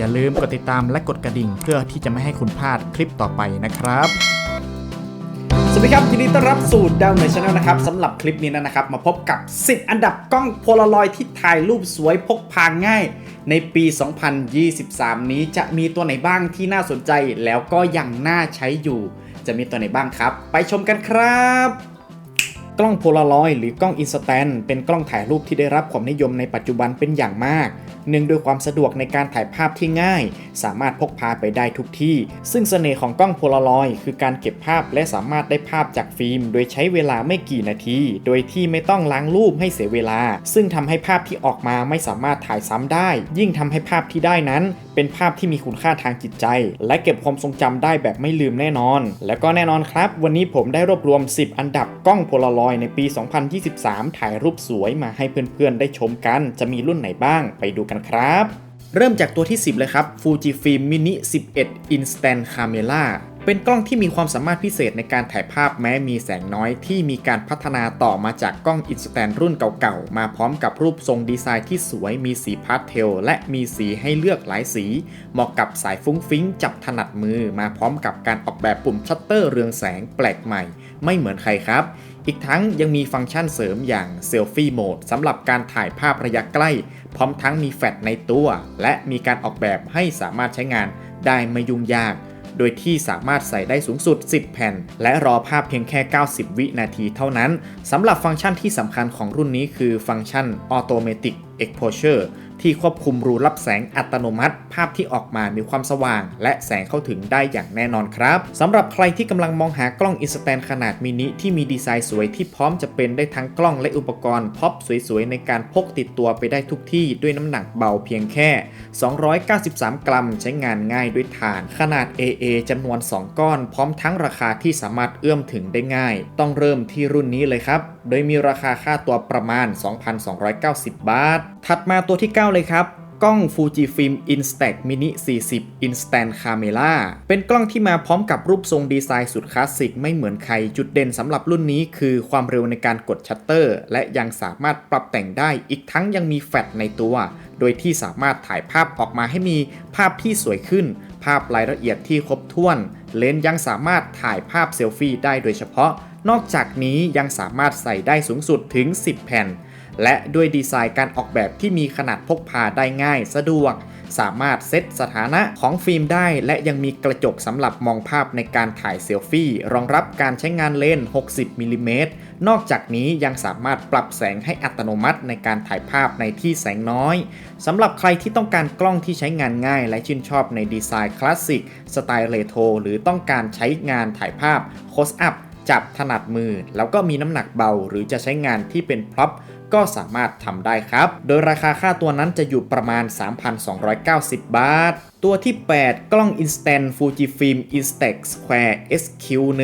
อย่าลืมกดติดตามและกดกระดิ่ง เพื่อที่จะไม่ให้คุณพลาดคลิปต่อไปนะครับ สวัสดีครับยินดีต้อนรับสู่ดาวเนชั่นแนลนะครับสำหรับคลิปนี้นะครับ มาพบกับ 10 อันดับกล้องโพลารอยด์ที่ถ่ายรูปสวยพกพาง่าย ในปี 2023 นี้จะมีตัวไหนบ้างที่น่าสนใจแล้วก็ยังน่าใช้อยู่ จะมีตัวไหนบ้างครับ ไปชมกันครับ กล้องโพลารอยด์หรือกล้องอินสแตนเป็นกล้องถ่ายรูปที่ได้รับความนิยมในปัจจุบันเป็นอย่างมากเนื่องด้วยความสะดวกในการถ่ายภาพที่ง่าย สามารถพกพาไปได้ทุกที่ ซึ่งเสน่ห์ของกล้องโพลารอยด์คือการเก็บภาพและสามารถได้ภาพจากฟิล์ม โดยใช้เวลาไม่กี่นาที โดยที่ไม่ต้องล้างรูปให้เสียเวลา ซึ่งทำให้ภาพที่ออกมาไม่สามารถถ่ายซ้ำได้ ยิ่งทำให้ภาพที่ได้นั้น เป็นภาพที่มีคุณค่าทางจิตใจ และเก็บความทรงจำได้แบบไม่ลืมแน่นอน และก็แน่นอนครับ วันนี้ผมได้รวบรวม 10 อันดับกล้องโพลารอยด์ในปี 2023 ถ่ายรูปสวยมาให้เพื่อนๆ ได้ชมกัน จะมีรุ่นไหนบ้างไปดูกันครับ เริ่มจากตัวที่ 10 เลยครับ Fujifilm Mini 11 Instant Camera เป็นกล้องที่มีความสามารถพิเศษในการถ่ายภาพแม้มีแสงน้อยที่มีการพัฒนาต่อมาจากกล้องอินสแตนรุ่นเก่าๆ มาพร้อมกับรูปทรงดีไซน์ที่สวยมีสีพาสเทล และมีสีให้เลือกหลายสี เหมาะกับสายฟุ้งฟิ้งจับถนัดมือมาพร้อมกับการออกแบบปุ่มชัตเตอร์เรืองแสงแปลกใหม่ ไม่เหมือนใครครับ อีกทั้งยังมีฟังก์ชันเสริมอย่างเซลฟี่โหมดสำหรับการถ่ายภาพระยะใกล้ พร้อมทั้งมีแฟลชในตัว และมีการออกแบบให้สามารถใช้งานได้ไม่ยุ่งยาก โดยที่สามารถใส่ได้สูงสุด 10 แผ่น และรอภาพเพียงแค่ 90 วินาทีเท่านั้นสำหรับฟังก์ชันที่สำคัญของรุ่นนี้คือฟังก์ชัน Automatic Exposure ที่ควบคุมรูรับแสงอัตโนมัติ ภาพที่ออกมามีความสว่าง และแสงเข้าถึงได้อย่างแน่นอนครับสำหรับใครที่กำลังมองหากล้องอินสแตนขนาดมินิที่มีดีไซน์สวยที่พร้อมจะเป็นได้ทั้งกล้องและอุปกรณ์พ็อปสวยๆ ในการพกติดตัวไปได้ทุกที่ด้วยน้ำหนักเบาเพียงแค่ 293 กรัม ใช้งานง่ายด้วยฐาน ขนาด AA จำนวน 2 ก้อน พร้อมทั้งราคาที่สามารถเอื้อมถึงได้ง่าย ต้องเริ่มที่รุ่นนี้เลยครับ โดยมีราคาค่าตัวประมาณ 2,290 บาท ถัดมาตัวที่ 9เลยครับ กล้อง Fujifilm Instax Mini 40 Instant Camera เป็นกล้องที่มาพร้อมกับรูปทรงดีไซน์สุดคลาสสิกไม่เหมือนใคร จุดเด่นสำหรับรุ่นนี้คือความเร็วในการกดชัตเตอร์ และยังสามารถปรับแต่งได้อีกทั้งยังมีแฟลชในตัว โดยที่สามารถถ่ายภาพออกมาให้มีภาพที่สวยขึ้น ภาพรายละเอียดที่ครบถ้วน เลนส์ยังสามารถถ่ายภาพเซลฟี่ได้โดยเฉพาะ นอกจากนี้ยังสามารถใส่ได้สูงสุดถึง 10 แผ่น และด้วยดีไซน์การออกแบบที่มีขนาดพกพาได้ง่ายสะดวก สามารถเซตสถานะของฟิล์มได้ และยังมีกระจกสำหรับมองภาพในการถ่ายเซลฟี่ รองรับการใช้งานเลนส์ 60มิลลิเมตรนอกจากนี้ยังสามารถปรับแสงให้อัตโนมัติในการถ่ายภาพในที่แสงน้อยสำหรับใครที่ต้องการกล้องที่ใช้งานง่าย และชื่นชอบในดีไซน์คลาสสิกสไตล์เรโทรหรือต้องการใช้งานถ่ายภาพโคสอัพจับถนัดมือ แล้วก็มีน้ำหนักเบาหรือจะใช้งานที่เป็นพร็อพ ก็สามารถทำได้ครับ โดยราคาค่าตัวนั้นจะอยู่ประมาณ 3,290 บาท ตัวที่ 8 กล้อง Instant Fujifilm Instax Square SQ1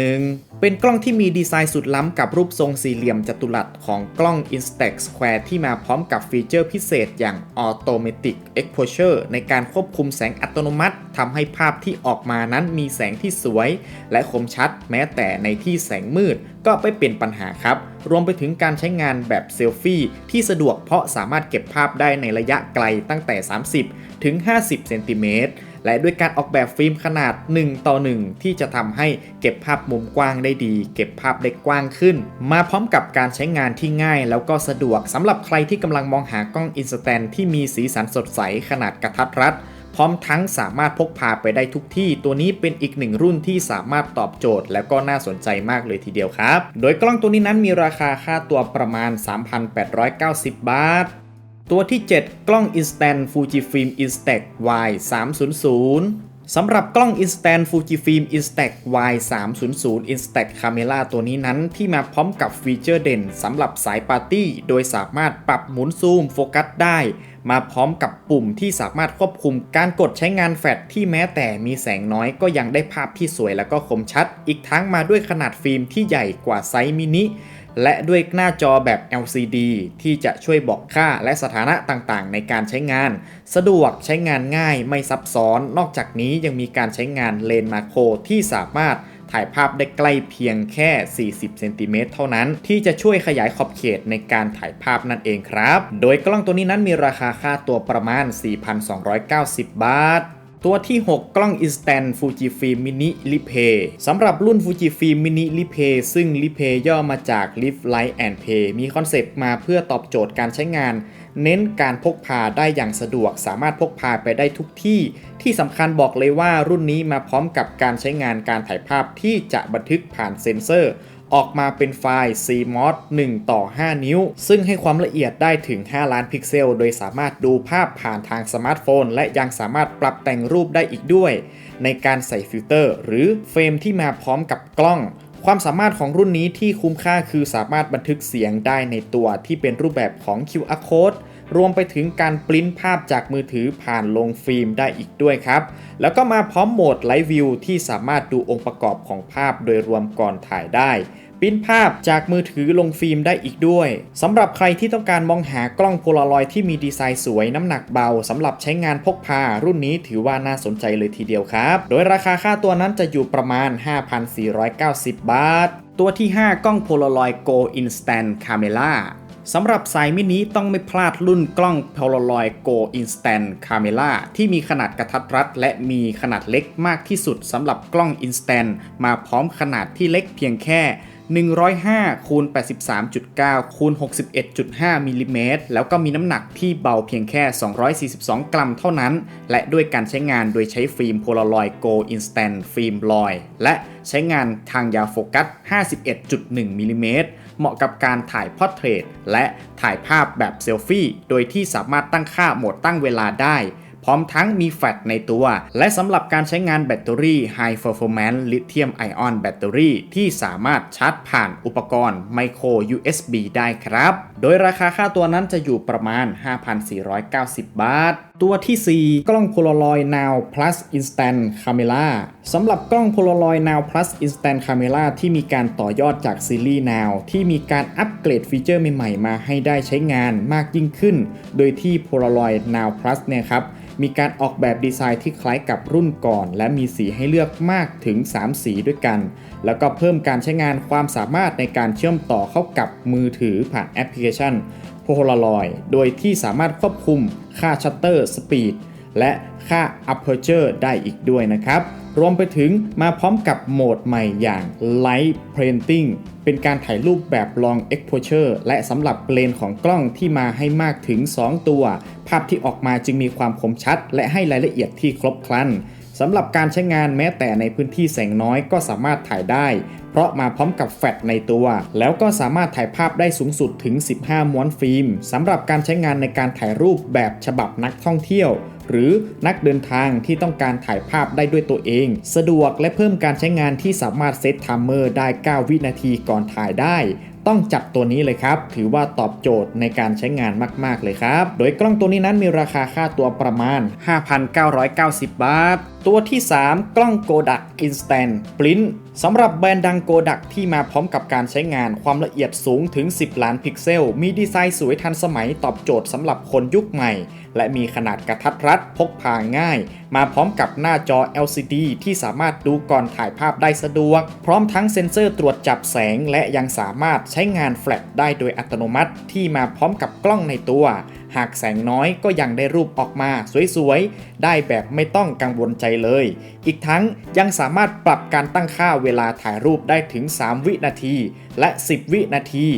เป็นกล้องที่มีดีไซน์สุดล้ำกับรูปทรงสี่เหลี่ยมจัตุรัสของกล้อง Instax Square ที่มาพร้อมกับฟีเจอร์พิเศษอย่าง Automatic Exposure ในการควบคุมแสงอัตโนมัติทำให้ภาพที่ออกมานั้นมีแสงที่สวย และคมชัดแม้แต่ในที่แสงมืดก็ไม่เป็นปัญหาครับ รวมไปถึงการใช้งานแบบเซลฟี่ที่สะดวกเพราะสามารถเก็บภาพได้ในระยะไกลตั้งแต่ 30 ถึง 50 เซนติเมตร และด้วยการออกแบบฟิล์มขนาด 1 ต่อ 1 ที่จะทำให้เก็บภาพมุมกว้างได้ดี เก็บภาพได้กว้างขึ้น มาพร้อมกับการใช้งานที่ง่ายแล้วก็สะดวกสำหรับใครที่กำลังมองหากล้องอินสแตนที่มีสีสันสดใสขนาดกระทัดรัดพร้อมทั้งสามารถพกพาไปได้ทุกที่ ตัวนี้เป็นอีกหนึ่งรุ่นที่สามารถตอบโจทย์ และก็น่าสนใจมากเลยทีเดียวครับ โดยกล้องตัวนี้นั้นมีราคาค่าตัวประมาณ 3,890 บาท ตัวที่ 7 กล้อง Instant Fujifilm Instax Y 300สำหรับกล้อง Instant Fujifilm Instax Y 300 Instax Camera ตัวนี้นั้นที่มาพร้อมกับฟีเจอร์เด่นสำหรับสายปาร์ตี้ โดยสามารถปรับหมุนซูมโฟกัสได้ มาพร้อมกับปุ่มที่สามารถควบคุมการกดใช้งานแฟลชที่แม้แต่มีแสงน้อยก็ยังได้ภาพที่สวยและก็คมชัด อีกทั้งมาด้วยขนาดฟิล์มที่ใหญ่กว่าไซส์มินิ และด้วยหน้าจอแบบ LCD ที่จะช่วยบอกค่าและสถานะต่างๆ ในการใช้งาน สะดวกใช้งานง่ายไม่ซับซ้อน นอกจากนี้ยังมีการใช้งานเลนส์มาโครที่สามารถถ่ายภาพได้ใกล้เพียงแค่ 40 เซนติเมตรเท่านั้น ที่จะช่วยขยายขอบเขตในการถ่ายภาพนั่นเองครับ โดยกล้องตัวนี้นั้นมีราคาค่าตัวประมาณ 4,290 บาท ตัวที่ 6 กล้อง Instant Fujifilm Mini r e p a y สำหรับรุ่น Fujifilm Mini r e p a y ซึ่ง r e p a y ย่อมาจาก Live Light and Play มีคอนเซปต์มาเพื่อตอบโจทย์การใช้งาน เน้นการพกพาได้อย่างสะดวก สามารถพกพาไปได้ทุกที่ ที่สำคัญบอกเลยว่ารุ่นนี้มาพร้อมกับการใช้งานการถ่ายภาพที่จะบันทึกผ่านเซ็นเซอร์ ออกมาเป็นไฟล์ CMOS 1 ต่อ 5 นิ้ว ซึ่งให้ความละเอียดได้ถึง 5 ล้านพิกเซล โดยสามารถดูภาพผ่านทางสมาร์ทโฟน และยังสามารถปรับแต่งรูปได้อีกด้วย ในการใส่ฟิลเตอร์ หรือเฟรมที่มาพร้อมกับกล้องความสามารถของรุ่นนี้ที่คุ้มค่าคือสามารถบันทึกเสียงได้ในตัวที่เป็นรูปแบบของ QR code รวมไปถึงการปริ้นภาพจากมือถือผ่านลงฟิล์มได้อีกด้วยครับ แล้วก็มาพร้อมโหมดไลฟ์วิวที่สามารถดูองค์ประกอบของภาพโดยรวมก่อนถ่ายได้ปริ้นภาพจากมือถือลงฟิล์มได้อีกด้วยสำหรับใครที่ต้องการมองหากล้องโพลารอยด์ที่มีดีไซน์สวยน้ำหนักเบาสำหรับใช้งานพกพารุ่นนี้ถือว่าน่าสนใจเลยทีเดียวครับ โดยราคาค่าตัวนั้นจะอยู่ประมาณ 5,490 บาท ตัวที่ 5 กล้องโพลารอยด์ Go Instant Camera สำหรับสายมินิต้องไม่พลาดรุ่นกล้อง Polaroid Go Instant Camera ที่มีขนาดกระทัดรัด และมีขนาดเล็กมากที่สุดสำหรับกล้อง Instant มาพร้อมขนาดที่เล็กเพียงแค่ 105คูณ83.9คูณ61.5มิลลิเมตรแล้วก็มีน้ำหนักที่เบาเพียงแค่ 242 กรัมเท่านั้น และด้วยการใช้งานโดยใช้ฟิล์ม Polaroid Go Instant ฟิล์มลอย และใช้งานทางยาวโฟกัส 51.1มิลลิเมตร เหมาะกับการถ่ายพอร์เทรตและถ่ายภาพแบบเซลฟี่ โดยที่สามารถตั้งค่าโหมดตั้งเวลาได้ พร้อมทั้งมีแฟลชในตัว และสำหรับการใช้งานแบตเตอรี่ High Performance Lithium Ion Battery ที่สามารถชาร์จผ่านอุปกรณ์ Micro USB ได้ครับ โดยราคาค่าตัวนั้นจะอยู่ประมาณ 5,490 บาท ตัวที่ 4 กล้อง Polaroid Now Plus Instant Camera สำหรับกล้อง Polaroid Now Plus Instant Camera ที่มีการต่อยอดจากซีรีส์ Now ที่มีการอัปเกรดฟีเจอร์ใหม่ๆ มาให้ได้ใช้งานมากยิ่งขึ้น โดยที่ Polaroid Now Plus เนี่ยครับ มีการออกแบบดีไซน์ที่คล้ายกับรุ่นก่อน และมีสีให้เลือกมากถึง 3 สีด้วยกัน แล้วก็เพิ่มการใช้งานความสามารถในการเชื่อมต่อเข้ากับมือถือผ่านแอปพลิเคชัน Polaroid โดยที่สามารถควบคุมค่าชัตเตอร์สปีด และค่า Aperture ได้อีกด้วยนะครับ รวมไปถึงมาพร้อมกับโหมดใหม่อย่าง Light Painting เป็นการถ่ายรูปแบบ Long Exposure และสำหรับเลนของกล้องที่มาให้มากถึง 2 ตัว ภาพที่ออกมาจึงมีความคมชัด และให้รายละเอียดที่ครบครัน สำหรับการใช้งานแม้แต่ในพื้นที่แสงน้อยก็สามารถถ่ายได้ เพราะมาพร้อมกับแฟลชในตัว แล้วก็สามารถถ่ายภาพได้สูงสุดถึง 15 ม้วนฟิล์มสำหรับการใช้งานในการถ่ายรูปแบบฉบับนักท่องเที่ยว หรือนักเดินทางที่ต้องการถ่ายภาพได้ด้วยตัวเอง สะดวกและเพิ่มการใช้งานที่สามารถเซตไทม์เมอร์ได้ 9 วินาทีก่อนถ่ายได้ต้องจับตัวนี้เลยครับ ถือว่าตอบโจทย์ในการใช้งานมาก ๆ เลยครับ โดยกล้องตัวนี้นั้นมีราคาค่าตัวประมาณ 5,990 บาท ตัวที่ 3 กล้อง Kodak Instant Print สำหรับแบรนด์ดัง Kodak ที่มาพร้อมกับการใช้งานความละเอียดสูงถึง 10 ล้านพิกเซล มีดีไซน์สวยทันสมัยตอบโจทย์สำหรับคนยุคใหม่ และมีขนาดกระทัดรัดพกพาง่าย มาพร้อมกับหน้าจอ LCD ที่สามารถดูก่อนถ่ายภาพได้สะดวก พร้อมทั้งเซ็นเซอร์ตรวจจับแสง และยังสามารถใช้งานแฟลชได้โดยอัตโนมัติที่มาพร้อมกับกล้องในตัว หากแสงน้อยก็ยังได้รูปออกมาสวยๆ ได้แบบไม่ต้องกังวลใจเลย อีกทั้งยังสามารถปรับการตั้งค่าเวลาถ่ายรูปได้ถึง 3 วินาทีและ 10 วินาที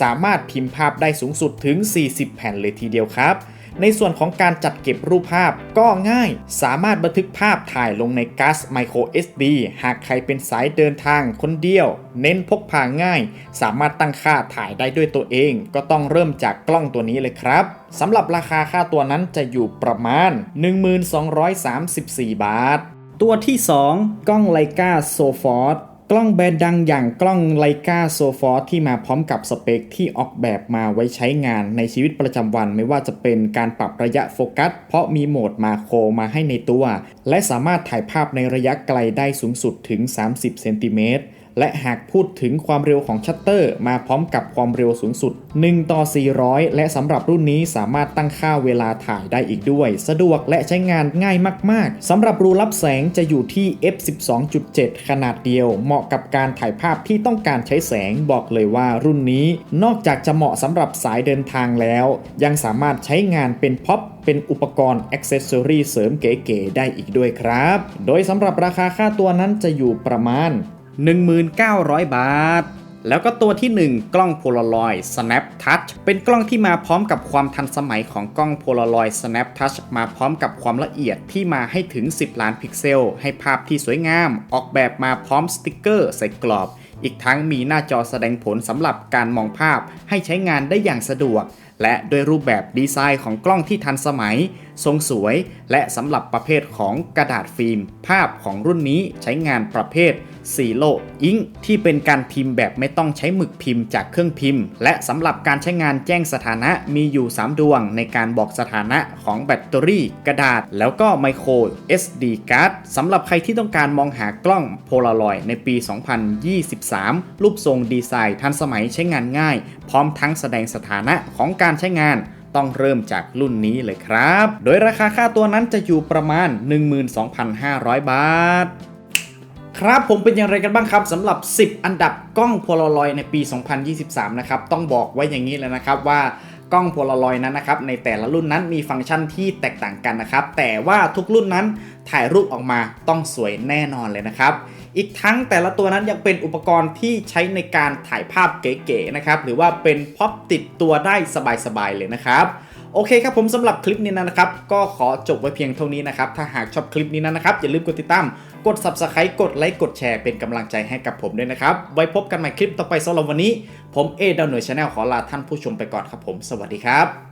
สามารถพิมพ์ภาพได้สูงสุดถึง 40 แผ่นเลยทีเดียวครับในส่วนของการจัดเก็บรูปภาพก็ง่าย สามารถบันทึกภาพถ่ายลงในก๊าซ Micro SD หากใครเป็นสายเดินทางคนเดียว เน้นพกพาง่าย สามารถตั้งค่าถ่ายได้ด้วยตัวเอง ก็ต้องเริ่มจากกล้องตัวนี้เลยครับ สำหรับราคาค่าตัวนั้นจะอยู่ประมาณ 1234 บาท ตัวที่ 2 กล้องไลกาโซฟอร์กล้องแบรนด์ดังอย่างกล้องไลกาโซฟอร์ที่มาพร้อมกับสเปคที่ออกแบบมาไว้ใช้งานในชีวิตประจำวันไม่ว่าจะเป็นการปรับระยะโฟกัส เพราะมีโหมดมาโครมาให้ในตัว และสามารถถ่ายภาพในระยะไกลได้สูงสุดถึง 30 เซนติเมตร และหากพูดถึงความเร็วของชัตเตอร์มาพร้อมกับความเร็วสูงสุด 1 ต่อ 400 และสำหรับรุ่นนี้สามารถตั้งค่าเวลาถ่ายได้อีกด้วย สะดวกและใช้งานง่ายมาก ๆสำหรับรูรับแสงจะอยู่ที่ f12.7 ขนาดเดียว เหมาะกับการถ่ายภาพที่ต้องการใช้แสงบอกเลยว่ารุ่นนี้ นอกจากจะเหมาะสำหรับสายเดินทางแล้ว ยังสามารถใช้งานเป็นพ็อปเป็นอุปกรณ์อ็อกเซสซอรีเสริมเก๋ๆได้อีกด้วยครับ โดยสำหรับราคาค่าตัวนั้นจะอยู่ประมาณ 1,900 บาท แล้วก็ตัวที่ 1 กล้องโพลารอย Snap Touch เป็นกล้องที่มาพร้อมกับความทันสมัยของกล้องโพลารอย Snap Touch มาพร้อมกับความละเอียดที่มาให้ถึง 10 ล้านพิกเซล ให้ภาพที่สวยงาม ออกแบบมาพร้อมสติกเกอร์ใส่กรอบ อีกทั้งมีหน้าจอแสดงผลสำหรับการมองภาพให้ใช้งานได้อย่างสะดวก และด้วยรูปแบบดีไซน์ของกล้องที่ทันสมัย ทรงสวย และสำหรับประเภทของกระดาษฟิล์ม ภาพของรุ่นนี้ใช้งานประเภทซีโลอิงที่เป็นการพิมพ์แบบไม่ต้องใช้หมึกพิมพ์จากเครื่องพิมพ์ และสำหรับการใช้งานแจ้งสถานะมีอยู่ 3 ดวง ในการบอกสถานะของแบตเตอรี่ กระดาษ แล้วก็ไมโคร SD card สำหรับใครที่ต้องการมองหากล้องโพลารอยในปี 2023 รูปทรงดีไซน์ทันสมัยใช้งานง่าย พร้อมทั้งแสดงสถานะของการการใช้งานต้องเริ่มจากรุ่นนี้เลยครับ โดยราคาค่าตัวนั้นจะอยู่ประมาณ 12,500 บาท ครับผมเป็นอย่างไรกันบ้างครับสำหรับ 10 อันดับกล้องโพลารอยในปี 2023 นะครับ ต้องบอกไว้อย่างนี้เลยนะครับว่ากล้องโพลารอยนั้นนะครับในแต่ละรุ่นนั้นมีฟังก์ชันที่แตกต่างกันนะครับ แต่ว่าทุกรุ่นนั้นถ่ายรูปออกมาต้องสวยแน่นอนเลยนะครับ อีกทั้งแต่ละตัวนั้นยังเป็นอุปกรณ์ที่ใช้ในการถ่ายภาพเก๋ๆนะครับ หรือว่าเป็นพ็อปติดตัวได้สบายๆเลยนะครับโอเคครับผมสำหรับคลิปนี้นะครับ ก็ขอจบไว้เพียงเท่านี้นะครับ ถ้าหากชอบคลิปนี้นะครับ อย่าลืมกดติดตาม กด subscribe กดไลค์กดแชร์เป็นกำลังใจให้กับผมด้วยนะครับ ไว้พบกันใหม่คลิปต่อไปสำหรับวันนี้ ผมเอดาวหน่วยชาแนลขอลาท่านผู้ชมไปก่อนครับผม สวัสดีครับ